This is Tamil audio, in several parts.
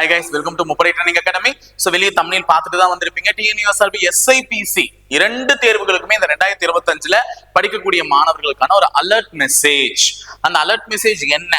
ஹை கைஸ் வெல்கம் டு முப்படை ட்ரைனிங் அகாடமி ஸோ வெளியே தமிழில் பார்த்துட்டு தான் வந்திருப்பீங்க. டிஎன்யூஎஸ்ஆர்பி எஸ்ஐபிசி இரண்டு தேர்வுகளுக்குமே இந்த ரெண்டாயிரத்தி இருபத்தஞ்சுல படிக்கக்கூடிய மாணவர்களுக்கான ஒரு அலர்ட் மெசேஜ் அந்த அலர்ட் மெசேஜ் என்ன?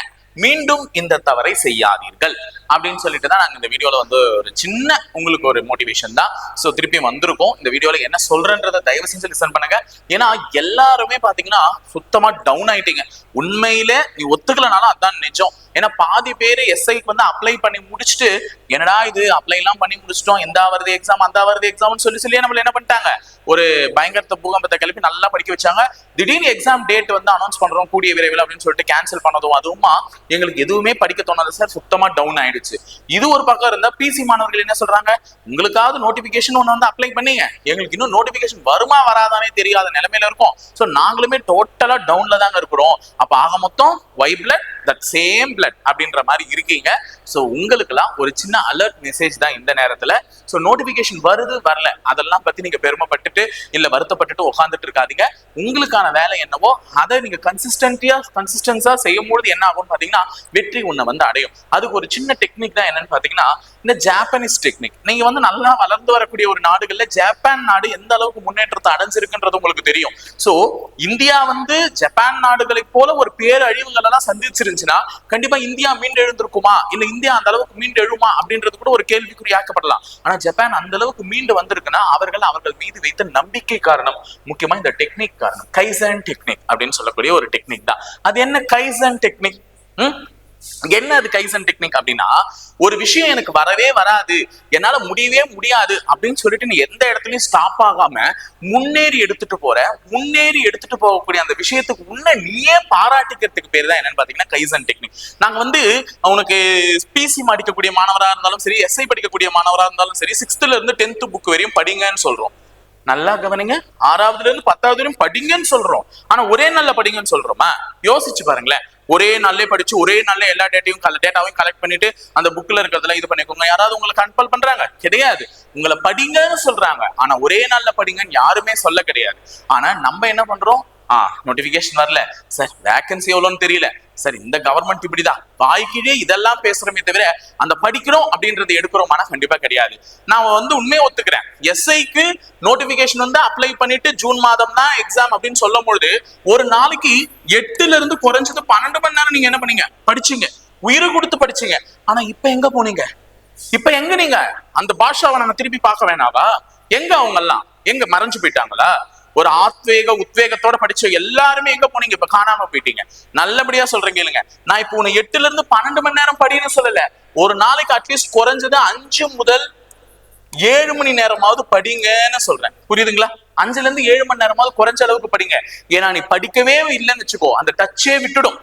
மீண்டும் இந்த தவறை செய்யாதீர்கள். அப்படின்னு சொல்லிட்டு தான் நாங்க இந்த வீடியோல வந்து ஒரு சின்ன உங்களுக்கு ஒரு மோட்டிவேஷன் தான். ஸோ திருப்பி வந்திருக்கோம். இந்த வீடியோல என்ன சொல்றேன்றதை தயவு செஞ்சு லிசன் பண்ணுங்க. ஏன்னா எல்லாருமே பாத்தீங்கன்னா சுத்தமா டவுன் ஆயிட்டீங்க. உண்மையிலே நீ ஒத்துக்கலனாலும் அதான் நிஜம். ஏன்னா பாதி பேர் எஸ்ஐக்கு வந்து அப்ளை பண்ணி முடிச்சுட்டு என்னடா இது அப்ளை எல்லாம் பண்ணி முடிச்சிட்டோம் இந்த வருது எக்ஸாம் அந்த வருது எக்ஸாம்னு சொல்லி சொல்லி நம்மள என்ன பண்ணிட்டாங்க? ஒரு பயங்கரத்தை பூகம்பத்தை கிளப்பி நல்லா படிக்க வச்சாங்க. திடீர்னு எக்ஸாம் டேட் வந்து அனௌன்ஸ் பண்றோம் கூடிய விரைவில் அப்படின்னு சொல்லிட்டு கேன்சல் பண்ணதும் அதுவுமா எங்களுக்கு எதுவுமே படிக்க தோணாது சார் சுத்தமா டவுன் ஆயிடுச்சு. இது ஒரு பக்கம் இருந்தா பிசி மாணவர்கள் என்ன சொல்றாங்க? உங்களுக்காவது நோட்டிபிகேஷன் ஒன்று வந்து அப்ளை பண்ணீங்க. எங்களுக்கு இன்னும் நோட்டிபிகேஷன் வருமா வராதானே தெரியாத நிலைமையில இருக்கும். ஸோ நாங்களுமே டோட்டலா டவுன்ல தாங்க இருக்கிறோம். அப்ப ஆக மொத்தம் வைப்ல தட் சேம் பிளட் அப்படின்ற மாதிரி இருக்கீங்க. ஸோ உங்களுக்குலாம் ஒரு சின்ன அலர்ட் மெசேஜ் தான் இந்த நேரத்துல. ஸோ நோட்டிபிகேஷன் வருது வரல. அதெல்லாம் பத்தி நீங்க பெருமைப்பட்டுட்டு இல்ல வருத்தப்பட்டுட்டு உட்காந்துட்டு இருக்காதீங்க. உங்களுக்கான வேலை என்னவோ அதை நீங்க கன்சிஸ்டன்டியா கன்சிஸ்டன்ஸாக செய்யும் பொழுது என்ன ஆகும்னு பாத்தீங்கன்னா வெற்றி உன்னை வந்து அடையும். அதுக்கு ஒரு சின்ன டெக்னிக் தான் என்னன்னு பாத்தீங்கன்னா இந்த ஜாப்பனீஸ் டெக்னிக் நீங்க வந்து நல்லா வளர்ந்து வரக்கூடிய ஒரு நாடுகள்ல ஜப்பான் நாடு எந்த அளவுக்கு முன்னேற்றத்தை அடைஞ்சிருக்குன்றது உங்களுக்கு தெரியும். சோ இந்தியா வந்து ஜப்பான் நாடுகளை போல ஒரு பேரழிவுகள் எல்லாம் இருந்துச்சுன்னா கண்டிப்பா இந்தியா மீண்டு எழுந்திருக்குமா இல்ல இந்தியா அந்த அளவுக்கு மீண்டு எழுமா அப்படின்றது கூட ஒரு கேள்விக்குறியாக்கப்படலாம் ஆனா ஜப்பான் அந்த அளவுக்கு மீண்டு வந்திருக்குன்னா அவர்கள் அவர்கள் மீது வைத்த நம்பிக்கை காரணம் முக்கியமா இந்த டெக்னிக் காரணம். கைசன் டெக்னிக் அப்படின்னு சொல்லக்கூடிய ஒரு டெக்னிக் தான். அது என்ன கைசன் டெக்னிக் என்ன அது கைசன் டெக்னிக் அப்படின்னா ஒரு விஷயம் எனக்கு வரவே வராது என்னால முடியவே முடியாது அப்படின்னு சொல்லிட்டு நீ எந்த இடத்துலயும் ஸ்டாப் ஆகாம முன்னேறி எடுத்துட்டு போற முன்னேறி எடுத்துட்டு போகக்கூடிய அந்த விஷயத்துக்கு உன்ன நீயே பாராட்டிக்கிறதுக்கு பேர் தான் என்னன்னு பாத்தீங்கன்னா கைசன் டெக்னிக் நாங்க வந்து உனக்கு பிசி படிக்கக்கூடிய மாணவரா இருந்தாலும் சரி எஸ்ஐ படிக்கக்கூடிய மாணவரா இருந்தாலும் சரி சிக்ஸ்த்ல இருந்து டென்த் புக் வரையும் படிங்கன்னு சொல்றோம். நல்லா கவனிங்க. ஆறாவதுல இருந்து பத்தாவது வரையும் படிங்கன்னு சொல்றோம். ஆனா ஒரே நல்ல படிங்கன்னு சொல்றோமா? யோசிச்சு பாருங்களேன். ஒரே நாள்லயே படிச்சு ஒரே நாள்ல எல்லா டேட்டையும் டேட்டாவையும் கலெக்ட் பண்ணிட்டு அந்த புக்ல இருக்கிறதுல இது பண்ணிக்கோங்க. யாராவது உங்களை கம்பல் பண்றாங்க? கிடையாது. உங்களை படிங்கன்னு சொல்றாங்க. ஆனா ஒரே நாள்ல படிங்கன்னு யாருமே சொல்ல கிடையாது. ஆனா நம்ம என்ன பண்றோம்? ஆ நோட்டிபிகேஷன் வரல. சார் வேகன்சி எவ்வளோன்னு தெரியல. சார் இந்த கவர்மெண்ட் இப்படிதான். வாய்க்கிலே இதெல்லாம் பேசுறோமே தவிர அந்த படிக்கிறோம் அப்படின்றத எடுக்கிறோமானா கண்டிப்பா கிடையாது. நான் வந்து உண்மையை ஒத்துக்கிறேன். எஸ்ஐக்கு நோட்டிபிகேஷன் வந்து அப்ளை பண்ணிட்டு ஜூன் மாதம் தான் எக்ஸாம் அப்படின்னு சொல்லும் பொழுது ஒரு நாளைக்கு எட்டுல இருந்து குறைஞ்சது பன்னெண்டு மணி நேரம் நீங்க என்ன பண்ணீங்க? படிச்சீங்க. உயிரை கொடுத்து படிச்சீங்க. ஆனா இப்ப எங்க போனீங்க? இப்ப எங்க நீங்க? அந்த பாஷாவை நாங்க திருப்பி பார்க்க வேணாவா? எங்க அவங்க எல்லாம் எங்க மறைஞ்சு போயிட்டாங்களா? ஒரு ஆத்வேக உத்வேகத்தோட படிச்ச எல்லாருமே எங்க போனீங்க? இப்ப காணாம போயிட்டீங்க. நல்லபடியா சொல்றீங்க இல்லைங்க நான் இப்போ உன்னை எட்டுல இருந்து பன்னெண்டு மணி நேரம் படின்னு சொல்லல. ஒரு நாளைக்கு அட்லீஸ்ட் குறைஞ்சது அஞ்சு முதல் ஏழு மணி நேரமாவது படிங்கன்னு சொல்றேன். புரியுதுங்களா? அஞ்சுல இருந்து ஏழு மணி நேரமாவது குறைஞ்ச அளவுக்கு படிங்க. ஏன்னா நீ படிக்கவே இல்லைன்னு வச்சுக்கோ. அந்த டச்சே விட்டுடும்.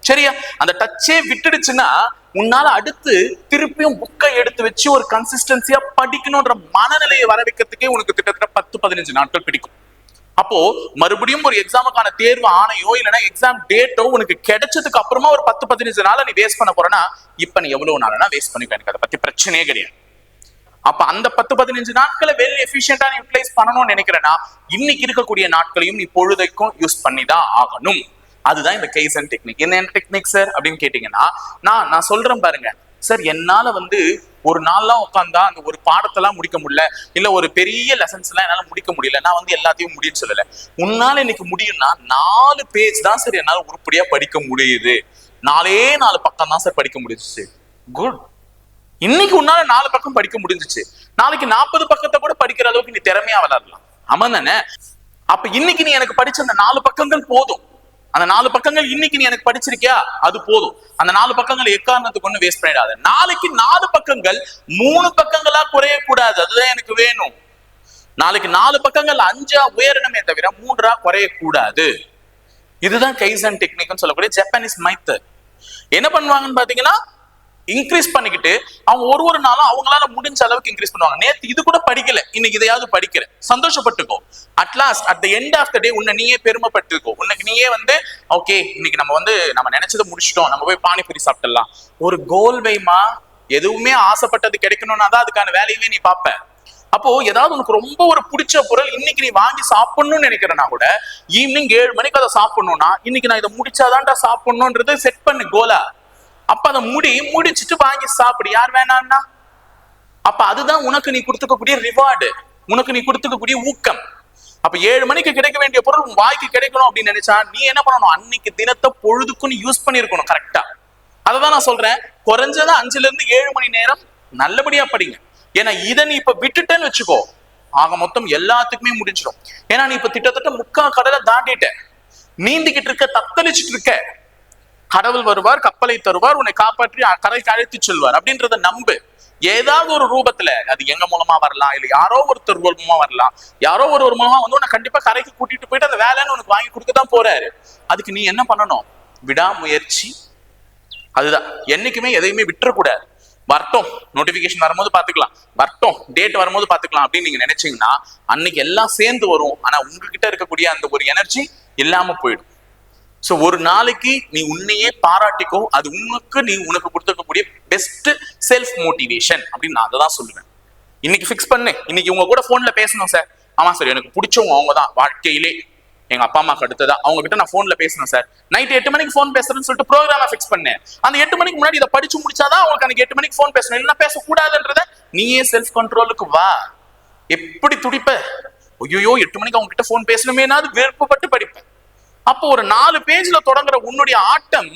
சரியா? அந்த டச்சே விட்டுடுச்சுன்னா உன்னால அடுத்து திருப்பியும் புக்கை எடுத்து வச்சு ஒரு கன்சிஸ்டன்சியா படிக்கணும்ன்ற மனநிலையை வர வைக்கிறதுக்கே உனக்கு கிட்டத்தட்ட பத்து பதினஞ்சு நாட்கள் பிடிக்கும். அப்போ மறுபடியும் ஒரு எக்ஸாமுக்கான தேர்வு ஆணையோ இல்லைன்னா எக்ஸாம் டேட்டோ உனக்கு கிடைச்சதுக்கு அப்புறமா ஒரு பத்து பதினஞ்சு நாளை நீ வேஸ்ட் பண்ண போறேன்னா இப்ப நீ எவ்வளவு நாளா வேஸ்ட் பண்ணிக்க எனக்கு அதை பத்தி பிரச்சனையே கிடையாது. அப்ப அந்த பத்து பதினஞ்சு நாட்களை வெல் எஃபிஷியண்டா நீ யூட்டிலைஸ் பண்ணணும்னு நினைக்கிறேன்னா இன்னைக்கு இருக்கக்கூடிய நாட்களையும் நீ பொழுதைக்கும் யூஸ் பண்ணி தான் ஆகணும். அதுதான் இந்த கேஸ் அண்ட் டெக்னிக் என்ன டெக்னிக் சார் அப்படின்னு கேட்டீங்கன்னா நான் நான் சொல்றேன் பாருங்க. சார் என்னால வந்து ஒரு நாள்லாம் உட்காந்தா அந்த ஒரு பாடத்தெல்லாம் முடிக்க முடியல. இல்ல ஒரு பெரிய லெசன்ஸ் எல்லாம் என்னால முடிக்க முடியல. நான் வந்து எல்லாத்தையும் முடியும்னு சொல்லல. உன்னால இன்னைக்கு முடியும்னா நாலு பேஜ் தான் சார் என்னால உருப்படியா படிக்க முடியுது. நாலே நாலு பக்கம் தான் சார் படிக்க முடிஞ்சிச்சு. குட் இன்னைக்கு உன்னால நாலு பக்கம் படிக்க முடிஞ்சிச்சு. நாளைக்கு நாற்பது பக்கத்தை கூட படிக்கிற அளவுக்கு நீ திறமையா வளரலாம். ஆமா தானே? அப்ப இன்னைக்கு நீ எனக்கு படிச்ச அந்த நாலு பக்கங்கள் போதும். அந்த நாலு பக்கங்கள் இன்னைக்கு நீ எனக்கு படிச்சிருக்கியா? அது போதும். அந்த நாலு பக்கங்கள் எக்காரணத்துக்கு ஒண்ணு வேஸ்ட் பண்ணிடாத. நாளைக்கு நாலு பக்கங்கள் மூணு பக்கங்களா குறைய கூடாது அதுதான் எனக்கு வேணும். நாளைக்கு நாலு பக்கங்கள் அஞ்சா உயரணுமே தவிர மூன்றா குறையக்கூடாது. இதுதான் கைசன் டெக்னிக்னு சொல்லக்கூடிய ஜப்பானீஸ் மைத்து என்ன பண்ணுவாங்கன்னு பாத்தீங்கன்னா இன்க்ரீஸ் பண்ணிக்கிட்டு அவங்க ஒரு ஒரு நாளும் அவங்களால முடிஞ்ச அளவுக்கு இன்க்ரீஸ் பண்ணுவாங்க. நேத்து இது கூட படிக்கல. இன்னைக்கு இதையாவது படிக்கிற சந்தோஷப்பட்டுக்கோ. At last at the end of the day உன்னை நீயே பெருமைப்பட்டுக்கோ. உனக்கு நீயே வந்து ஓகே இன்னைக்கு நம்ம வந்து நம்ம நினைச்சதை முடிச்சிட்டோம். நம்ம போய் பானிபூரி சாப்பிட்டுலாம் ஒரு கோல் வைமா எதுவுமே ஆசைப்பட்டது கிடைக்கணும்னா தான் அதுக்கான வேலையுமே நீ பார்ப்ப. அப்போ ஏதாவது உனக்கு ரொம்ப ஒரு பிடிச்ச பொருள் இன்னைக்கு நீ வாங்கி சாப்பிடணும்னு நினைக்கிறனா கூட ஈவினிங் ஏழு மணிக்கு அதை சாப்பிடணும்னா இன்னைக்கு நான் இதை முடிச்சாதான்டா சாப்பிடணும்ன்றது செட் பண்ணு கோலா அப்ப அதை முடி முடிச்சிட்டு வாங்கி சாப்பிடு. யார் வேணான்னா? அப்ப அதுதான் உனக்கு நீ கொடுத்துக்கக்கூடிய ரிவார்டு உனக்கு நீ கொடுத்துக்கக்கூடிய ஊக்கம். அப்ப ஏழு மணிக்கு கிடைக்க வேண்டிய பொருள் உன் வாய்க்கு கிடைக்கணும் அப்படின்னு நினைச்சா நீ என்ன பண்ணணும்? அன்னைக்கு தினத்தை பொழுதுக்குன்னு யூஸ் பண்ணிருக்கணும் கரெக்டா அததான் நான் சொல்றேன். குறைஞ்சதா அஞ்சுல இருந்து ஏழு மணி நேரம் நல்லபடியா படிங்க. ஏன்னா இதை நீ இப்ப விட்டுட்டேன்னு வச்சுக்கோ ஆக மொத்தம் எல்லாத்துக்குமே முடிஞ்சிடும். ஏன்னா நீ இப்ப திட்டத்தட்ட முக்கா கடலை தாண்டிட்ட. நீந்திக்கிட்டு இருக்க தத்தளிச்சிட்டு இருக்க. கடவுள் வருவார் கப்பலை தருவார் உன்னை காப்பாற்றி கரைக்கு அழைத்து செல்வார் அப்படின்றத நம்பு. ஏதாவது ஒரு ரூபத்துல அது எங்க மூலமா வரலாம் இல்ல யாரோ ஒருத்தர் மூலமா வரலாம். யாரோ ஒரு ஒரு மூலமா வந்து உன்னை கண்டிப்பா கரைக்கு கூட்டிட்டு போயிட்டு அந்த வேலைன்னு உனக்கு வாங்கி கொடுக்க தான் போறாரு. அதுக்கு நீ என்ன பண்ணணும்? விடாமுயற்சி. அதுதான். என்னைக்குமே எதையுமே விட்டுறக்கூடாது. வரட்டும். நோட்டிபிகேஷன் வரும்போது பாத்துக்கலாம் வரட்டும். டேட் வரும்போது பாத்துக்கலாம் அப்படின்னு நீங்க நினைச்சீங்கன்னா அன்னைக்கு எல்லாம் சேர்ந்து வரும். ஆனா உங்ககிட்ட இருக்கக்கூடிய அந்த ஒரு எனர்ஜி இல்லாம போயிடும். சோ ஒரு நாளைக்கு நீ உன்னையே பாராட்டிக்கோ அது உனக்கு நீ உனக்கு கொடுத்துருக்கக்கூடிய பெஸ்ட் செல்ஃப் மோட்டிவேஷன் அப்படின்னு நான் அதை தான் சொல்லுவேன். இன்னைக்கு ஃபிக்ஸ் பண்ணு. இன்னைக்கு உங்க கூட போன்ல பேசணும் சார் ஆமா சார் எனக்கு பிடிச்சவங்க அவங்க தான். வாழ்க்கையிலே எங்க அப்பா அம்மாக்கு அடுத்ததா. அவங்க கிட்ட நான் போன்ல பேசணும் சார் நைட் எட்டு மணிக்கு ஃபோன் பேசுறேன்னு சொல்லிட்டு ப்ரோக்ராம ஃபிக்ஸ் பண்ணேன் அந்த எட்டு மணிக்கு முன்னாடி இதை படிச்சு முடிச்சாதான் அவங்களுக்கு அன்னைக்கு எட்டு மணிக்கு ஃபோன் பேசணும். இல்லைன்னா பேசக்கூடாதுன்றத நீயே செல்ஃப் கண்ட்ரோலுக்கு வா. எப்படி துடிப்ப? ஐயோ எட்டு மணிக்கு அவங்க கிட்ட ஃபோன் பேசணுமேனாது விருப்பப்பட்டு படிப்பேன். அப்போ ஒரு நாலு பேஜ்ல தொடங்குற உன்னுடைய ஆட்டம்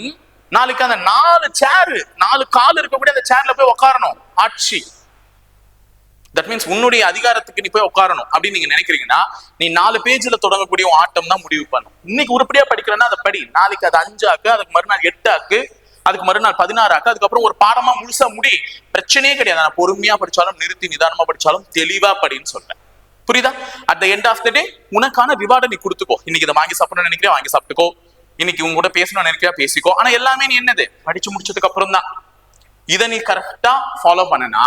நாளைக்கு அந்த நாலு சேரு நாலு கால் இருக்கக்கூடிய அந்த சேர்ல போய் உட்காரணும் ஆட்சி. தட் மீன்ஸ் உன்னுடைய அதிகாரத்துக்கு நீ போய் உட்காரணும் அப்படின்னு நீங்க நினைக்கிறீங்கன்னா நீ நாலு பேஜ்ல தொடங்கக்கூடிய உன் ஆட்டம் தான் முடிவு பண்ணும். இன்னைக்கு உருப்படியா படிக்கிறேன்னா அதை படி. நாளைக்கு அது அஞ்சாக்கு அதுக்கு மறுநாள் எட்டாக்கு அதுக்கு மறுநாள் பதினாறாக்கு அதுக்கப்புறம் ஒரு பாடமா முழுசா முடி. பிரச்சனையே கிடையாது. நான் பொறுமையா படிச்சாலும் நிறுத்தி நிதானமா படிச்சாலும் தெளிவா படின்னு சொல்றேன். புரியுதா? At the end of the day உனக்கான ரிவார்டை நீ கொடுத்துக்கோ. இன்னைக்கு இதை வாங்கி சாப்பிடணும்னு நினைக்கிறேன் வாங்கி சாப்பிட்டுக்கோ. இன்னைக்கு உங்க கூட பேசணும்னு நினைக்கிறா பேசிக்கோ. ஆனா எல்லாமே நீ என்னது? படிச்சு முடிச்சதுக்கு அப்புறம் தான். இதை நீ கரெக்டா ஃபாலோ பண்ணனா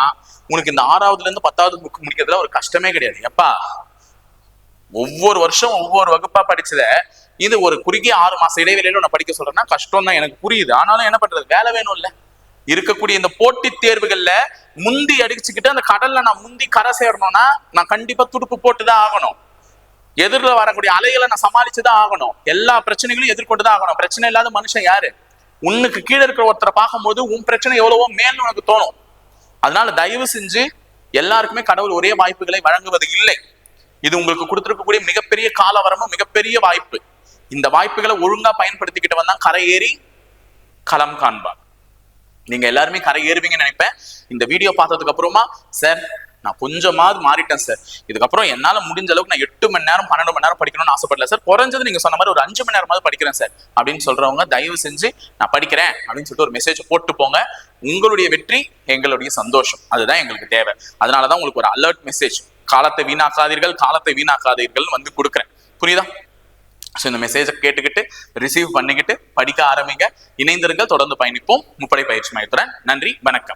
உனக்கு இந்த ஆறாவதுல இருந்து பத்தாவது புக் முடிக்கிறதுல ஒரு கஷ்டமே கிடையாது. எப்பா? ஒவ்வொரு வருஷம் ஒவ்வொரு வகுப்பா படிச்சத இது ஒரு குறுகிய ஆறு மாசம் இடைவெளியில உன்னை படிக்க சொல்றேன்னா கஷ்டம் தான் எனக்கு புரியுது. ஆனாலும் என்ன பண்றது? வேலை வேணும்ல. இருக்கக்கூடிய இந்த போட்டி தேர்வுகள்ல முந்தி அடிச்சுக்கிட்டு அந்த கடல்ல நான் முந்தி கரை சேரணும்னா நான் கண்டிப்பா துடுப்பு போட்டுதான் ஆகணும். எதிரில் வரக்கூடிய அலைகளை நான் சமாளிச்சுதான் ஆகணும். எல்லா பிரச்சனைகளையும் எதிர்கொண்டு தான் ஆகணும். பிரச்சனை இல்லாத மனுஷன் யாரு? உன்னுக்கு கீழே இருக்கிற ஒருத்தரை பார்க்கும்போது உன் பிரச்சனை எவ்வளவோ மேல்னு உனக்கு தோணும். அதனால தயவு செஞ்சு எல்லாருக்குமே கடவுள் ஒரே வாய்ப்புகளை வழங்குவது இல்லை. இது உங்களுக்கு கொடுத்துருக்கக்கூடிய மிகப்பெரிய காலவரமும் மிகப்பெரிய வாய்ப்பு. இந்த வாய்ப்புகளை ஒழுங்கா பயன்படுத்திக்கிட்டு வந்தா கரை ஏறி களம் காண்பார் நீங்க எல்லாருமே கரை ஏறுவீங்கன்னு நினைப்பேன். இந்த வீடியோ பார்த்ததுக்கு அப்புறமா சார் நான் கொஞ்சமாவது மாறிட்டேன் சார் இதுக்கப்புறம் என்னால முடிஞ்ச அளவுக்கு நான் எட்டு மணி நேரம் பன்னெண்டு மணி நேரம் படிக்கணும்னு ஆசைப்படல சார் குறைஞ்சது நீங்க சொன்ன மாதிரி ஒரு அஞ்சு மணி நேரமாவது படிக்கிறேன் சார் அப்படின்னு சொல்றவங்க தயவு செஞ்சு நான் படிக்கிறேன் அப்படின்னு சொல்லிட்டு ஒரு மெசேஜ் போட்டு போங்க. உங்களுடைய வெற்றி எங்களுடைய சந்தோஷம். அதுதான் எங்களுக்கு தேவை. அதனாலதான் உங்களுக்கு ஒரு அலர்ட் மெசேஜ் காலத்தை வீணாக்காதீர்கள் காலத்தை வீணாக்காதீர்கள் வந்து கொடுக்குறேன். புரியுதா? ஸோ இந்த மெசேஜை கேட்டுக்கிட்டு ரிசீவ் பண்ணிக்கிட்டு படிக்க ஆரம்பிங்க. இணைந்திருங்க தொடர்ந்து பயணிப்போம். முப்படை பயிற்சி மையத்துடன் நன்றி வணக்கம்.